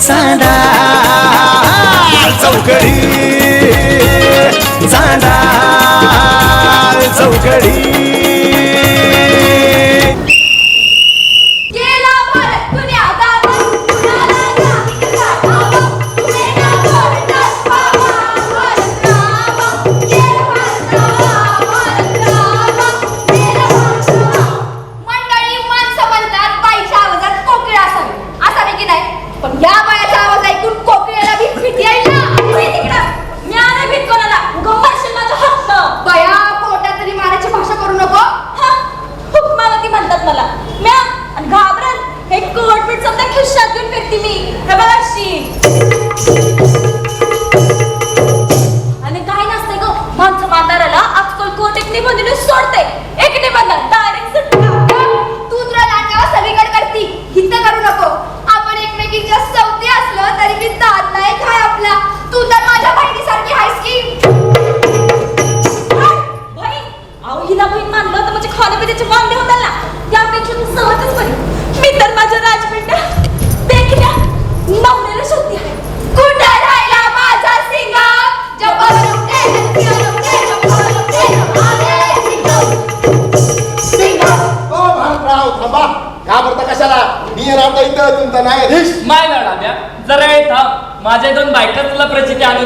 चांदा. चौकडी. चांदा. चौकडी.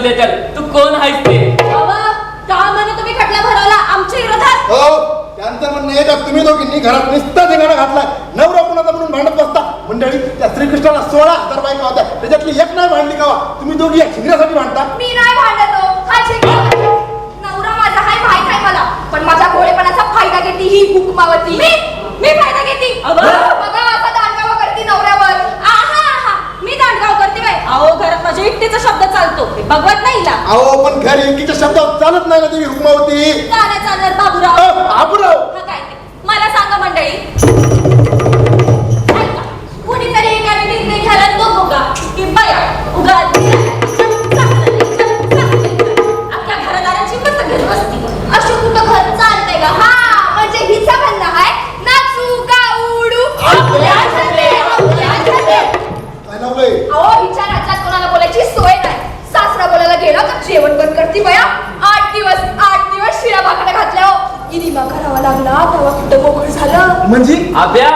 आणून देतात तू कोण आहेस ते? बाबा का म्हणून तुम्ही खटला भरवला आमच्या विरोधात? हो त्यांचं म्हणणं आहे का तुम्ही दोघींनी घरात नुसता धिंगाणा घातला नवरा कुणाचा म्हणून भांडत बसता? मंडळी त्या श्रीकृष्णाला सोळा हजार बायका होत्या त्याच्यातली एक नाही भांडली का तुम्ही दोघी या शिंगण्यासाठी भांडता? मी नाही भांडतो. हा शिकला नवरा माझा हाय माहीत आहे मला. पण माझ्या भोळेपणाचा फायदा घेते ही हुकमावती. मी मी फायदा घेते बघा असा दांडगाव करते नवऱ्यावर आहा आहा मी दांडगाव करते बाई अहो घरात माझ्या एकटीचा शब्द चालतो हे बघवत नाही हिला अहो पण घर एकीच्या शब्दात चालत नाही ना देवी हुकमावती. चालत चालत बाबूराव. अ, बाबूराव. जेवण बंद करते बया. आठ दिवस आठ दिवस शिळा भाकऱ्या घातल्या हो. इनिमा करावा लागला तेव्हा कुठं मोकळ झालं? म्हणजे? आब्या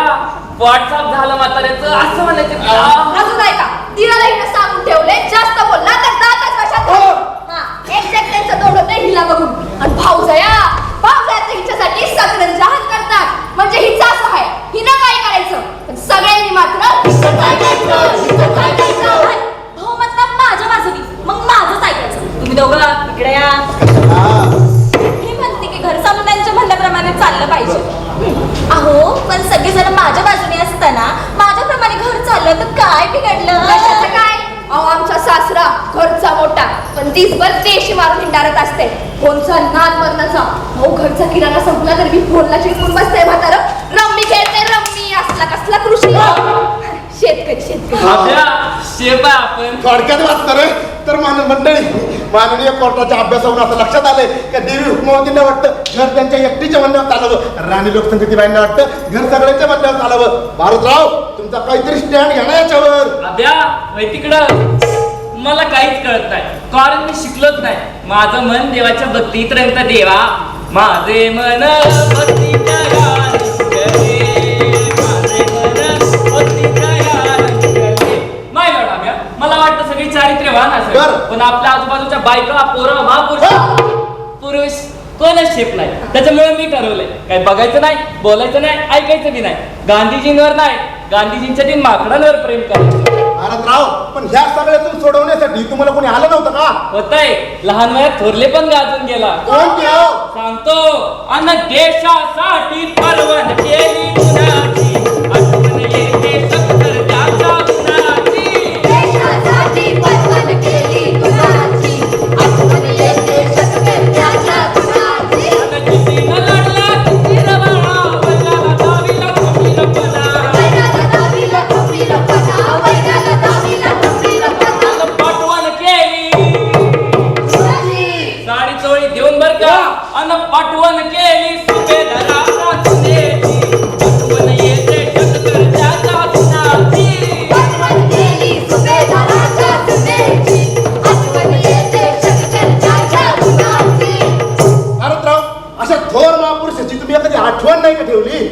व्हॉट्सअप झालं म्हाताऱ्याचं असं म्हणायचं का? अजून ऐका तिला हिनं सांगून ठेवले जास्त बोलला तर दातच कशात? हो. हा एक्झॅक्ट त्यांचं तोड होतं हिला अहो पण सगळेजण माझ्या बाजूने असताना माझ्याप्रमाणे घर चाललं तर काय बिघडलं? कशाचं काय? अहो आमचा सासरा घरचा मोठा पण दिसभर देशी मारून हिंडारत असते. कोणचा नाद मरणाचा? भाऊ घरचा किराणा संपला तरी मी फोनला चिटकून बसते म्हातार. रम्मी खेळते रम्मी असला कसला कृषी. शेतकरी शेतकरी. शेप आपण थोडक्यात वाचतं रे तर मान मंडळी माननीय कोर्टाच्या अभ्यासावरून असं लक्षात आलंय का देवी हुकमावतींना वाटतं घर त्यांच्या एकटीच्या म्हणण्यावर चालावं राणी लोकसंगतीबाईंना वाटतं घर सगळ्यांच्या म्हणण्यावर चालावं. भारतराव तुमचा काहीतरी स्टँड घ्या ना याच्यावर. आब्या तिकडं. मला काहीच कळत नाही. कारण मी शिकलोच नाही. माझं मन देवाच्या भक्तीत रंगत देवा. माझे मन भक्तीच्या चारित्र्यवान बरं. असेल. पण आपल्या आजूबाजूच्या बायका पोरं महापुरुष पुरुष कोणच शेप नाही. त्याच्यामुळे मी ठरवलंय. काय बघायचं नाही बोलायचं नाही ऐकायचं बी नाही. गांधीजींवर नाही. गांधीजींच्या तीन माकडांवर प्रेम करायचं. भारतराव पण ह्या सगळ्यातून सोडवण्यासाठी तुम्हाला कोणी आलं नव्हतं का? होतंय. लहान वयात थोरले पण गाजून गेला. कोण ते हो? सांगतो अन देशासाठी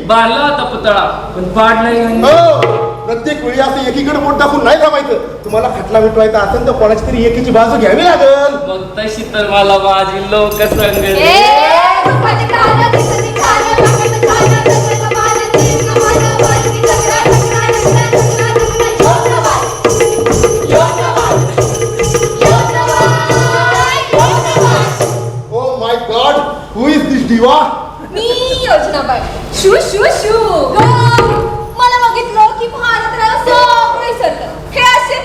बाळला आता पुतळा पण पाड नाही हो प्रत्येक वेळी असं एकीकडे बोट दाखवून नाही थांबायचं. तुम्हाला खटला मिटवायचा असेल तर कोणाची तरी एकीची बाजू घ्यावी लागल. मग तशी तर मला माझी लोक संग शू शू शू. मला बघितलं की भारतराव सगळे सरतं हे असे.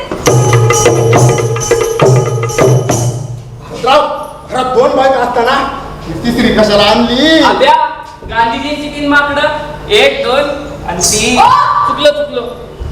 घरात दोन बायका असताना ही तिसरी कशाला आणली? आब्या गांधीजींची तीन माकडं एक दोन आणि तीन. ओ! चुकलं चुकलं.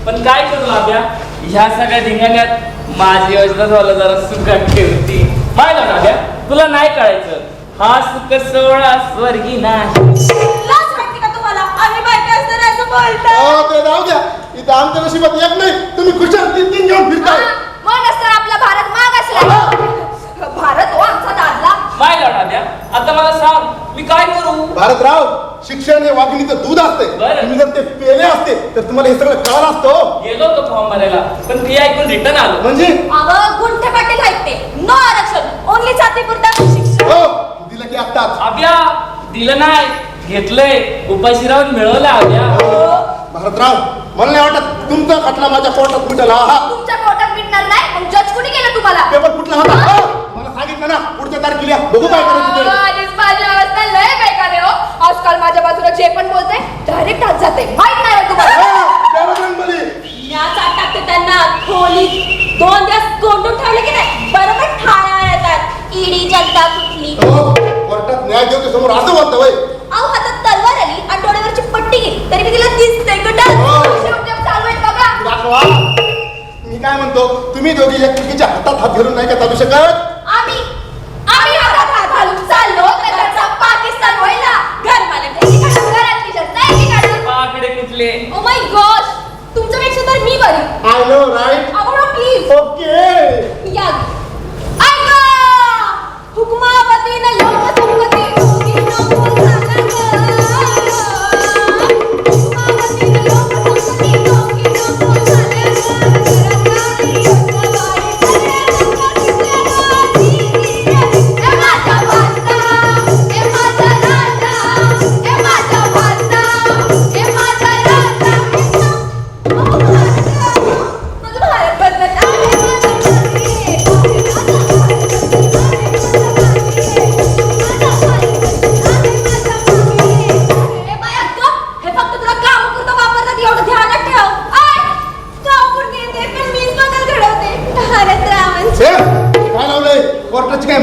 पण काय करू आब्या ह्या सगळ्या धिंगाण्यात माझी योजना झालं जरा सुखात ठेवती. माहिती ना आब्या तुला नाही कळायचं. हा सुख सोहळा स्वर्गी नाही वाटते का तुम्हाला आम्ही बायका असताना असं बोलतो? हो ते जाऊ द्या. इथं आमच्या नशिबात एक नाही. तुम्ही खुशाल तीन तीन घेऊन फिरताय. मग असताना आपला भारत माग असला भारत हो आमचा दादला. माय लाड आब्या आता मला सांग मी काय करू? भारतराव शिक्षण हे वाघिणीचं दूध असते. बरं. तुम्ही जर ते पेले असते तर तुम्हाला हे सगळं कळालं असतं हो. गेलो होतो फॉर्म भरायला पण ते ऐकून रिटर्न आलो. म्हणजे? अगं गुंठे पाटील आहेत ते नो आरक्षण. ओनली जाती पुरता शिक्षण. हो दिलं की आत्ताच. आब्या दिलं नाही. घेतलंय. उपाशी राहून मिळवलं आब्या भारतराव मला नाही वाटत तुमचा खटला माझ्या कोर्टात मिटला. हा. तुमच्या पोटात मिटणार नाही? मग जज कुणी केलं तुम्हाला? पेपर कुठला होता? हो, मला सांगितलं ना पुढच्या तारखेला बघू काय करायचं ते. आधीच माझी अवस्था. लय बेकार आहे हो. आजकाल माझ्या बाजूला जे पण बोलते डायरेक्ट आत जाते. माहीत नाही हो तुम्हाला. हो, बरोबर या टाकते त्यांना खोलीत दोन दिवस कोंडून ठेवले की नाही? बरोबर ठाण्यावर येतात. ईडी जनता कुठली? हो, कोर्टात न्याय देवते समोर असं बोलतं वय अहो हातात तलवार आली आणि डोळ्यावरची पट्टी गेली तरी मी तिला दिसते कुठं हो. चालू आहे बघा. दाखवा. मी काय म्हणतो तुम्ही दोघी एकमेकीच्या हातात हात घालून नाही का चालू शकत? आम्ही आम्ही हातात हात घालून चाललो तर त्याचा पाकिस्तान व्हायला घर मला घरातली जनता एकीकडे पाकडे कुठले? ओ माय गॉश तुमच्यापेक्षा तर मी बरी. आय नो राईट अगो प्लीज ओके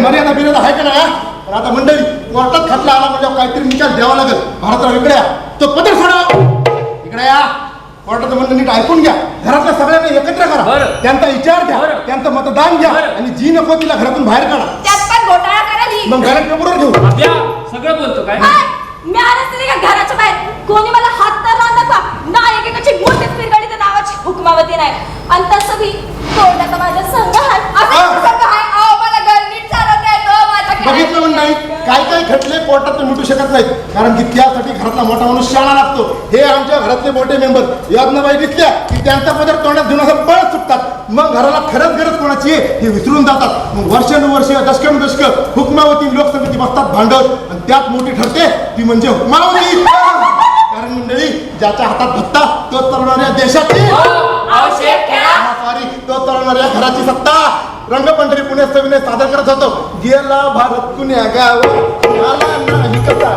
मर्यादा बिर्यादा आहे का नाही? हा? पण आता मंडळी कोर्टात खटला आला म्हणजे काहीतरी निकाल द्यावा लागेल. भारतराव इकडे या तो पत्र सोडा. इकडे या. कोर्टाचं म्हणणं नीट ऐकून घ्या. घरातल्या सगळ्यांना एकत्र करा. बरं. त्यांचा विचार घ्या बरं. त्यांचं मतदान घ्या. बरं. आणि जी नको तिला घरातून बाहेर काढा. त्यात पण घोटाळा करायली मग घरात पेपरवर घेऊ सगळं बोलतो काय? मी का घराच्या बाहेर? कोणी मला हात तर लावला नका. ना एकेकाची मोठीच पिरगाडी त्या नावाची हुकमावती नाही. आणि तसं बी तोंडाचा माझा संघ आहे असं हा. संघ आहे अहो मला घर नीट चालवता येतं माझ्या बघितलं पण नाही काय काय खटले कोर्टात मिटू शकत नाहीत. कारण की त्यासाठी घरातला मोठा माणूस शाळा लागतो. हे आमच्या घरातले मोठे मेंबर योजनाबाई दिसल्या की त्यांचा पदर तोंडात असं पळत सुटतात. मग घराला खरंच गरज कोणाची आहे? हे विसरून जातात. मग वर्षानुवर्ष दशकानुदशक हुकमावती लोकसमिती बसतात भांडत आणि त्यात मोठी ठरते ती म्हणजे हुकमावती. कारण मंडळी ज्याच्या हातात भत्ता तो चालवणाऱ्या देशाची. खेळा. हा, सॉरी तो चालवणाऱ्या घराची सत्ता. रंगपंढरी पुणे सविनय सादर करत होतो गेला भारत कुण्या गाव आला नाही कसा?